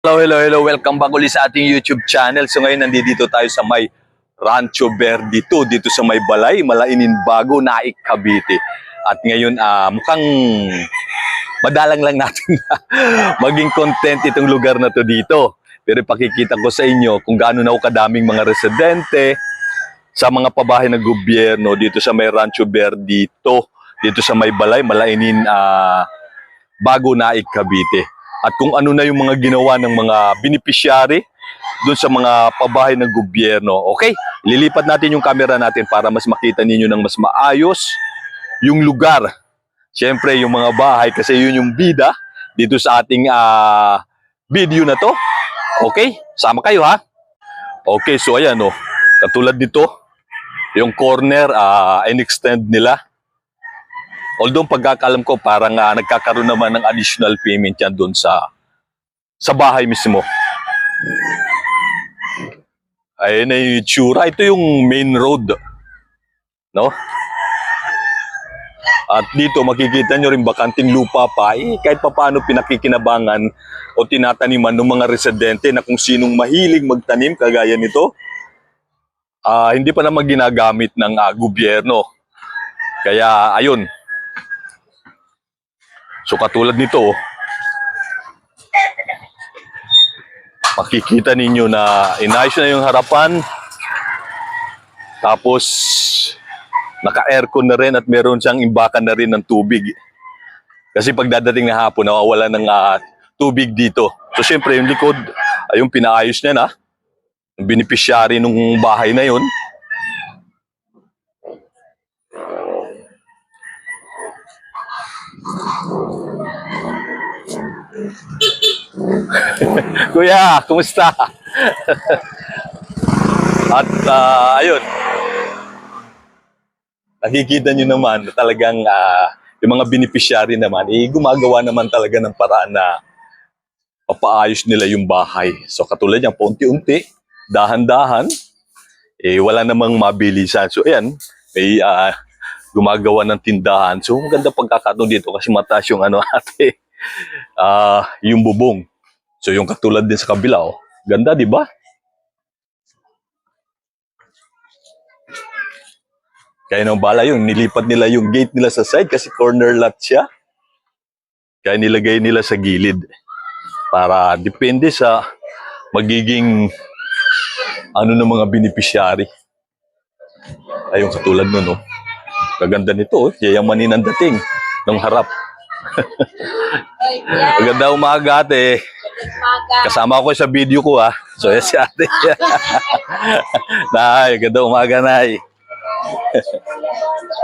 Hello, hello, hello. Welcome back ulit sa ating YouTube channel. So ngayon nandito tayo sa may Rancho Verde 2, dito sa may Balay, Malainin Bago, Naik, Cavite. At ngayon ah, mukhang madalang lang natin na maging content itong lugar na to dito. Pero pakikita ko sa inyo kung gaano na kadaming mga residente sa mga pabahay ng gobyerno dito sa may Rancho Verde 2, dito sa may Balay, Malainin ah, Bago, Naik, Cavite at kung ano na yung mga ginawa ng mga beneficiary doon sa mga pabahay ng gobyerno. Okay? Lilipat natin yung camera natin para mas makita ninyo ng mas maayos yung lugar. Siyempre, yung mga bahay kasi yun yung bida dito sa ating ah, video na to. Okay? Sama kayo ha? Okay, so ayan oh. Katulad dito, yung corner, ah, in-extend nila. Although pagkakalam ko parang ah, nagkakaroon naman ng additional payment yan doon sa sa bahay mismo. Ayun na yung itsura. Ito yung main road. No? At dito makikita nyo rin bakanting lupa pa. Eh, kahit pa paano pinakikinabangan o tinataniman ng mga residente na kung sinong mahilig magtanim kagaya nito. ah hindi pa naman ginagamit ng ah, gobyerno. Kaya ayun, So katulad nito, oh, makikita ninyo na inayos na yung harapan. Tapos naka-aircon na rin at meron siyang imbakan na rin ng tubig. Kasi pagdadating na hapon, nawawala ng ah, tubig dito. So syempre yung likod, ay yung pinaayos niya na. Yung beneficiary nung bahay na yun. Kuya, kumusta? At ah, ayun, nakikita nyo naman na talagang ah, yung mga beneficiary naman, eh, gumagawa naman talaga ng paraan na papaayos nila yung bahay. So katulad yan, paunti-unti, dahan-dahan, eh, wala namang mabilisan. So ayan, may ah, gumagawa ng tindahan. So maganda pagkakataon dito kasi mataas yung ano ate, ah, yung bubong. So yung katulad din sa kabila, oh. Ganda, di ba? Kaya nang bala yun, nilipat nila yung gate nila sa side kasi corner lot siya. Kaya nilagay nila sa gilid. Para depende sa magiging ano ng mga beneficiary. Ayun, katulad nun, no? Kaganda nito, oh. Yayamanin ang dating ng harap. Maganda umaga, ate. Kasama ko sa video ko ha. So yes si ate. nay, ganda umaga nay.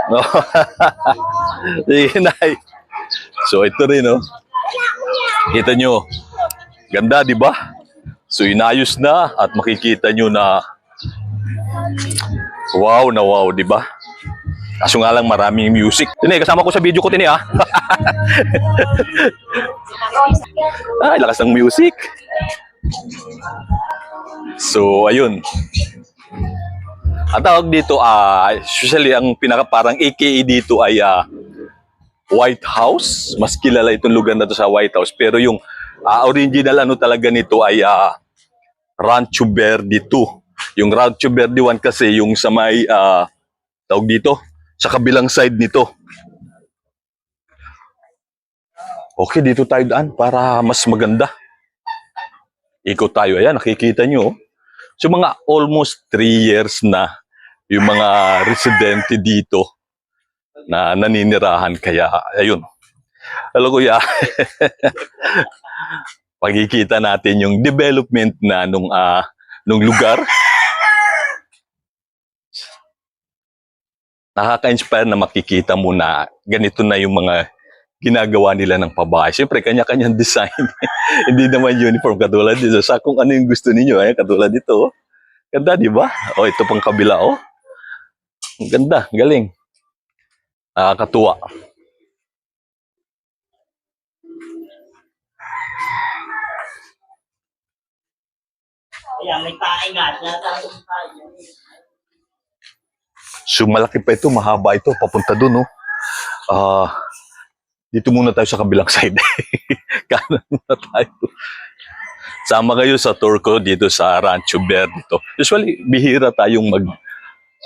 no. Sige nay. So ito rin no. Kita nyo. Ganda di ba? So inayos na at makikita nyo na wow na wow di ba? Kaso nga lang maraming music. Tini, kasama ko sa video ko tini ah. Ay, lakas ng music. So, ayun. Ang tawag dito, ah, usually ang pinaka parang AKA dito ay ah, White House. Mas kilala itong lugar na to sa White House. Pero yung ah, original ano talaga nito ay ah, Rancho Verde 2. Yung Rancho Verde 1 kasi yung sa may ah, tawag dito, sa kabilang side nito. Okay, dito tayo daan para mas maganda. Ikot tayo. Ayan, nakikita nyo. oh. So mga almost 3 years na yung mga residente dito na naninirahan. Kaya, ayun. Hello, kuya. Pagkikita natin yung development na nung, ah, nung lugar. Nakaka-inspire na makikita mo na ganito na yung mga ginagawa nila ng pabahay. Siyempre, kanya-kanyang design. Hindi naman uniform katulad dito. Sa kung ano yung gusto ninyo, eh, katulad dito. oh. Ganda, di ba? O, ito pang kabila, oh. Ang ganda, galing. Nakakatuwa. Kaya may. Tinatawag yung tae. So, malaki pa ito, mahaba ito, papunta doon, no? Ah, dito muna tayo sa kabilang side. Kanan muna tayo. sama kayo sa tour ko dito sa Rancho Verde to. Usually, bihira tayong mag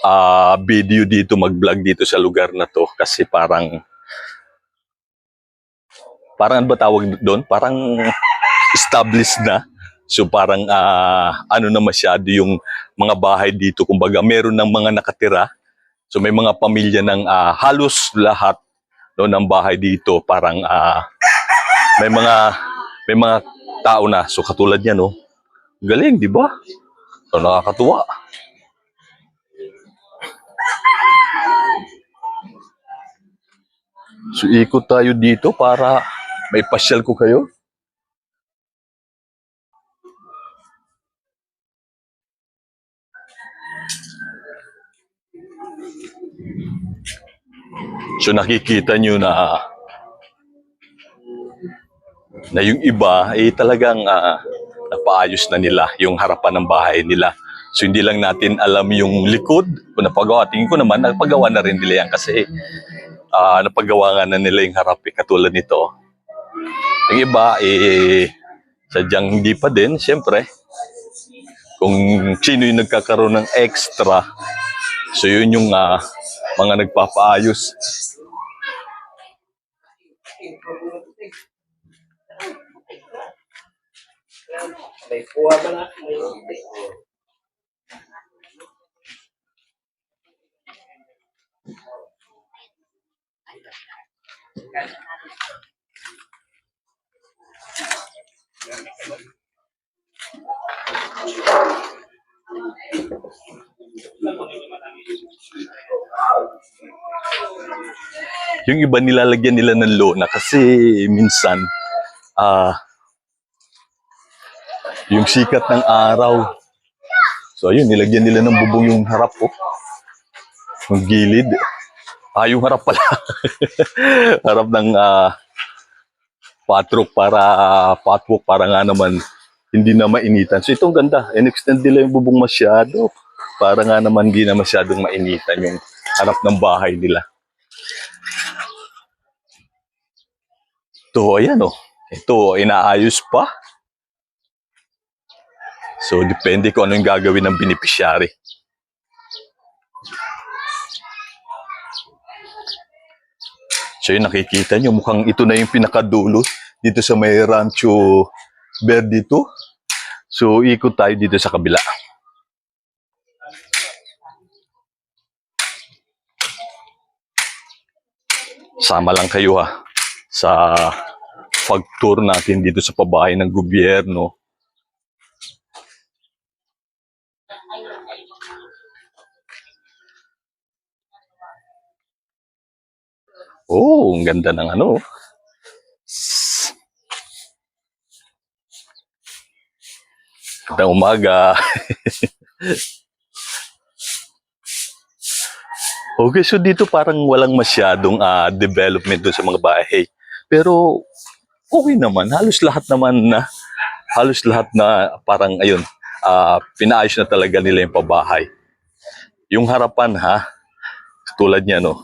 ah, video dito, mag-vlog dito sa lugar na to kasi parang parang ano ba tawag doon? Parang established na. So parang ah, ano na masyado yung mga bahay dito. Kumbaga meron ng mga nakatira. So may mga pamilya ng ah, halos lahat no, ng bahay dito. Parang ah, may mga may mga tao na. So katulad niya no. Galing, di ba? So nakakatuwa. So ikot tayo dito para may pasyal ko kayo. So nakikita nyo na na yung iba ay talagang ah, napaayos na nila yung harapan ng bahay nila. So hindi lang natin alam yung likod kung napagawa. Tingin ko naman napagawa na rin nila yan kasi ah napagawa nga na nila yung harap eh, katulad nito. Yung iba eh sadyang hindi pa din, siyempre. Kung sino yung nagkakaroon ng extra, so yun yung ah, mga nagpapaayos. May kuha ba na? May Yung iba nilalagyan nila ng lona kasi minsan ah yung sikat ng araw. So ayun, nilagyan nila ng bubong yung harap ko. Yung gilid. Ah, yung harap pala. harap ng ah patrok para ah, patwalk para nga naman hindi na mainitan. So itong ganda. In-extend nila yung bubong masyado. Para nga naman hindi na masyadong mainitan yung harap ng bahay nila. Ito, ayan oh. Ito, inaayos pa. So, depende kung ano yung gagawin ng beneficiary. So, yun, nakikita nyo, mukhang ito na yung pinakadulo dito sa may Rancho Verde 2. So, ikot tayo dito sa kabila. Sama lang kayo ha sa pag-tour natin dito sa pabahay ng gobyerno. Oh, ang ganda ng ano. Gandang umaga. okay, so dito parang walang masyadong ah, development doon sa mga bahay. Pero okay naman. Halos lahat naman na halos lahat na parang ayun, ah, pinaayos na talaga nila yung pabahay. Yung harapan ha, tulad niya no.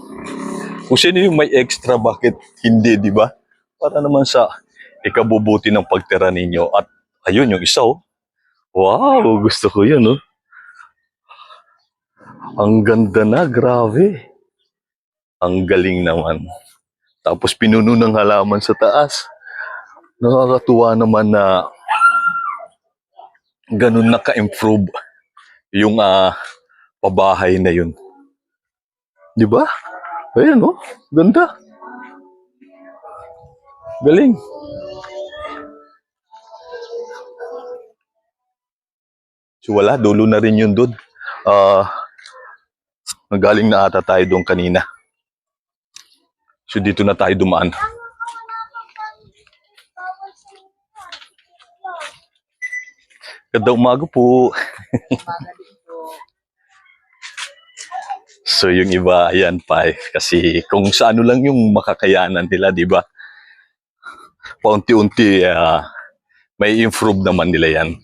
Kung sino yung may extra, bakit hindi, di ba? Para naman sa ikabubuti ng pagtira ninyo. At ayun, yung isa oh. Wow, gusto ko yun oh. Ang ganda na, grabe. Ang galing naman. Tapos pinuno ng halaman sa taas. Nakakatuwa naman na ganun na ka-improve yung ah, pabahay na yun. Di ba? Ayan, oh. Ganda. Galing. So wala, dulo na rin yun doon. Ah, nagaling na ata tayo doon kanina. So dito na tayo dumaan. Ganda umaga po. So yung iba, ayan pa. Kasi kung sa ano lang yung makakayanan nila, di ba? Paunti-unti, ah, may improve naman nila yan.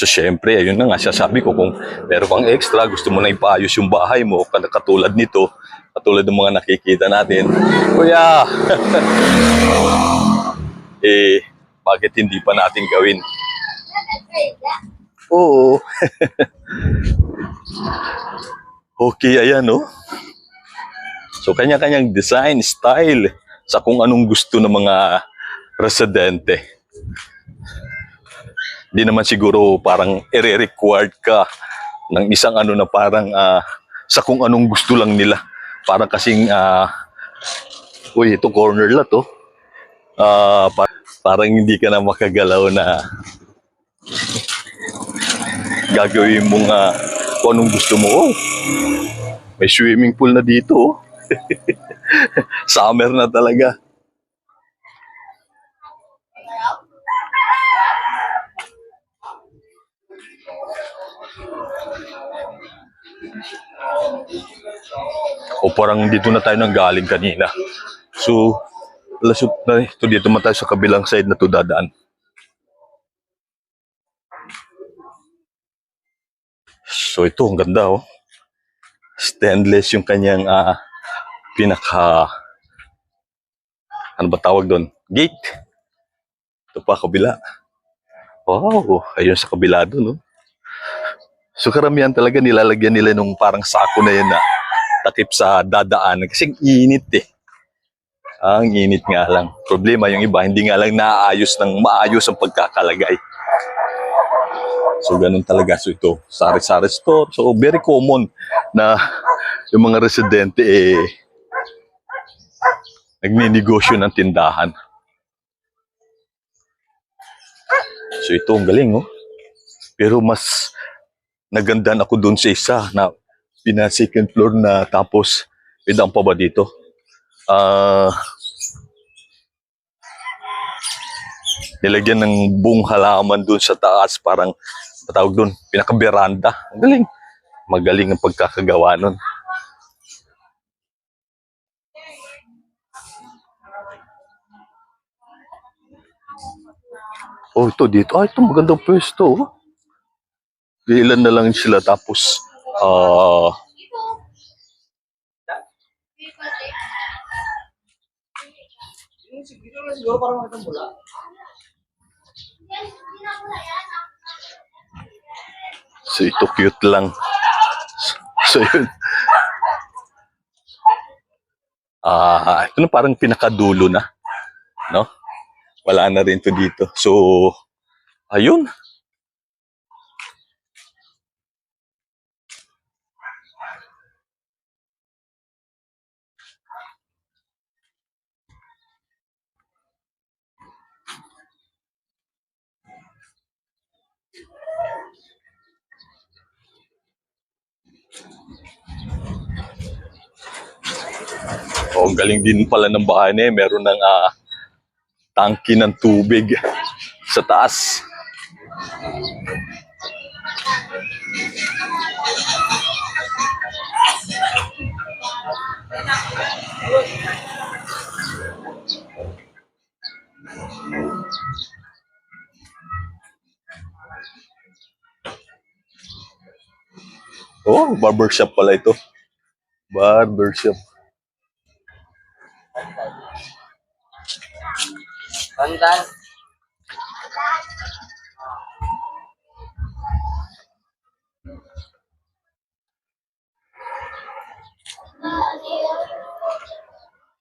So syempre, ayun na nga, sasabi ko kung meron kang extra, gusto mo na ipaayos yung bahay mo, katulad nito, katulad ng mga nakikita natin. Kuya! eh, Bakit hindi pa natin gawin? Oo. okay, ayan, no? So, kanya-kanyang design, style, sa kung anong gusto ng mga residente. Di naman siguro parang ire-required ka ng isang ano na parang ah, sa kung anong gusto lang nila. Parang kasing, ah, uy, ito corner lot, oh. Ah, pa- parang hindi ka na makagalaw na gagawin mo nga kung anong gusto mo. Oh, may swimming pool na dito. Oh. Summer na talaga. O parang dito na tayo nang galing kanina. So, lasot na ito dito man sa kabilang side na to dadaan. So ito, ang ganda oh. Stainless yung kanyang ah, pinaka ano ba tawag doon? Gate. Ito pa, kabila. Wow, ayun sa kabila doon, no? So karamihan talaga nilalagyan nila nung parang sako na yan na takip sa dadaan. Kasi init eh. Ang init nga lang. Problema yung iba, hindi nga lang naayos ng maayos ang pagkakalagay. So ganun talaga. So ito, sari-sari store. So very common na yung mga residente eh nagninegosyo ng tindahan. So ito, ang galing, oh. Pero mas nagandahan ako doon sa isa na pina second floor na tapos idang pa ba dito? Ah nilagyan ng buong halaman doon sa taas parang patawag doon pinaka-veranda. Ang galing. Magaling ang pagkakagawa nun. Oh, ito dito. Ah, ito magandang pwesto. Oh. Ilan na lang sila tapos itong bula. So ito cute lang. So, yun. Ah, ito na parang pinakadulo na. No? Wala na rin to dito. So, ayun. Oh, galing din pala ng bahay eh. Meron ng ah, tangki ng tubig sa taas. Barbershop pala ito. Barbershop. Pandan.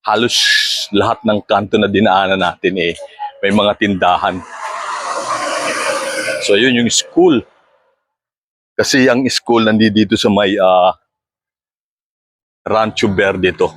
halos lahat ng kanto na dinaanan natin eh may mga tindahan. So yun yung school. Kasi ang school nandito sa may ah, Rancho Verde to.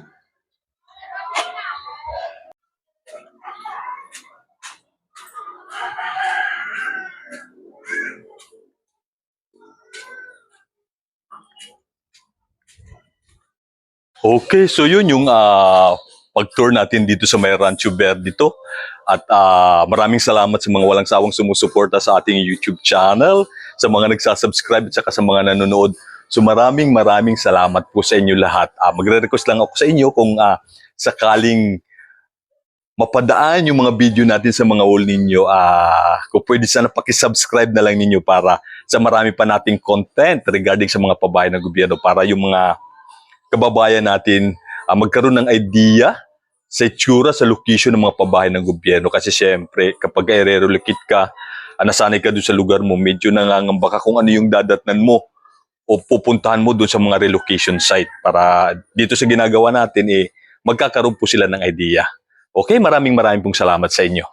Okay, so yun yung ah, pag-tour natin dito sa may Rancho Verde to. At ah, maraming salamat sa mga walang sawang sumusuporta sa ating YouTube channel, sa mga nagsasubscribe at saka sa mga nanonood. So maraming maraming salamat po sa inyo lahat. Ah, magre-request lang ako sa inyo kung ah, sakaling mapadaan yung mga video natin sa mga wall ninyo, ah, kung pwede sana pakisubscribe na lang ninyo para sa marami pa nating content regarding sa mga pabahay ng gobyerno para yung mga kababayan natin ah, magkaroon ng idea sa itsura, sa location ng mga pabahay ng gobyerno. Kasi syempre, kapag i-relocate ka, ah, nasanay ka doon sa lugar mo, medyo nangangamba ka kung ano yung dadatnan mo o pupuntahan mo doon sa mga relocation site para dito sa ginagawa natin, eh, magkakaroon po sila ng idea. Okay, maraming maraming pong salamat sa inyo.